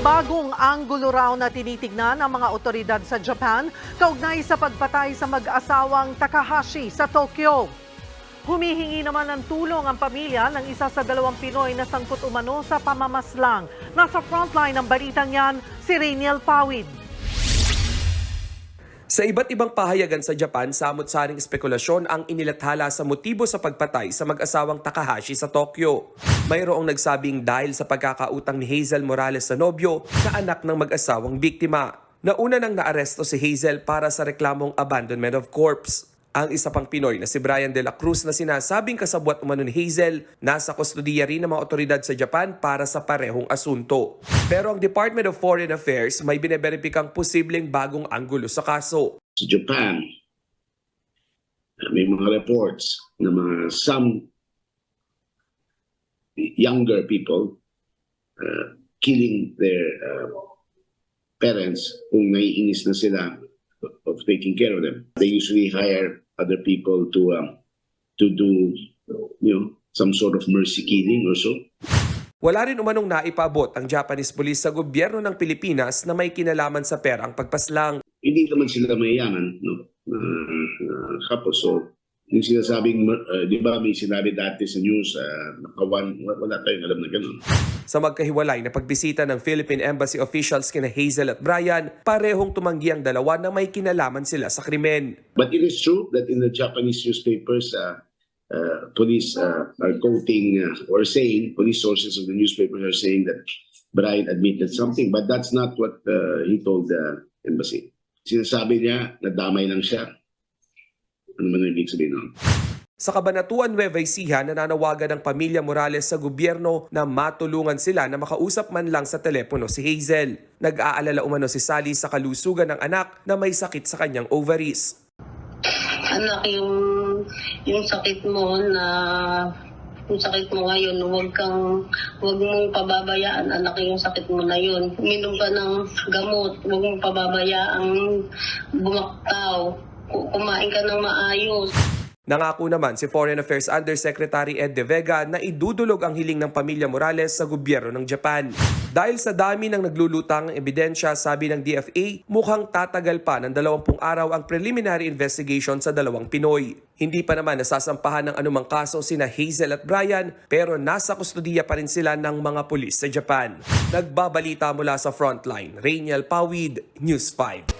bagong anggulo raw na tinitignan ng mga otoridad sa Japan kaugnay sa pagpatay sa mag-asawang Takahashi sa Tokyo. Humihingi naman ng tulong ang pamilya ng isa sa dalawang Pinoy na sangkot umano sa pamamaslang. Nasa frontline ng balitang yan, si Rainiel Pawid. Sa iba't ibang pahayagan sa Japan, samot-saring espekulasyon ang inilathala sa motibo sa pagpatay sa mag-asawang Takahashi sa Tokyo. Mayroong nagsabing dahil sa pagkakautang ni Hazel Morales sa nobyo na anak ng mag-asawang biktima. Nauna nang naaresto si Hazel para sa reklamong abandonment of corpse. Ang isa pang Pinoy na si Brian De La Cruz na sinasabing kasabwat umano ni Hazel, nasa kustodiya rin ng mga otoridad sa Japan para sa parehong asunto. Pero ang Department of Foreign Affairs may bineberipikang posibleng bagong anggulo sa kaso. sa Japan, may mga reports na mga some younger people uh, killing their uh, parents kung naiinis na sila of taking care of them. They usually hire other people to um, to do you know some sort of mercy killing or so. Wala rin umanong naipabot ang Japanese police sa gobyerno ng Pilipinas na may kinalaman sa perang pagpaslang. Hindi naman sila mayayaman, no? Uh, uh, so yung sinasabing, uh, di ba may sinabi dati sa news, uh, nakawan, wala tayong alam na ganun. Sa magkahiwalay na pagbisita ng Philippine Embassy officials kina Hazel at Brian, parehong tumanggi ang dalawa na may kinalaman sila sa krimen. But it is true that in the Japanese newspapers, uh, uh, police uh, are quoting uh, or saying, police sources of the newspapers are saying that Brian admitted something, but that's not what uh, he told the embassy. Sinasabi niya, nadamay lang siya. Ano man ang ibig sabihin nun? Sa Kabanatuan Nueva Ecija, nananawagan ng pamilya Morales sa gobyerno na matulungan sila na makausap man lang sa telepono si Hazel. Nag-aalala umano si Sally sa kalusugan ng anak na may sakit sa kanyang ovaries. anak yung yung sakit mo na yung sakit mo ngayon, huwag kang, huwag mong pababayaan, anak yung sakit mo na yun. Uminom ka ng gamot, huwag mong pababayaang bumaktaw, kumain ka ng maayos. Nangako naman si Foreign Affairs Undersecretary Ed De Vega na idudulog ang hiling ng pamilya Morales sa gobyerno ng Japan. Dahil sa dami ng naglulutang ebidensya, sabi ng DFA, mukhang tatagal pa ng 20 araw ang preliminary investigation sa dalawang Pinoy. Hindi pa naman nasasampahan ng anumang kaso sina Hazel at Brian pero nasa kustodiya pa rin sila ng mga pulis sa Japan. Nagbabalita mula sa frontline, Rainiel Pawid, News 5.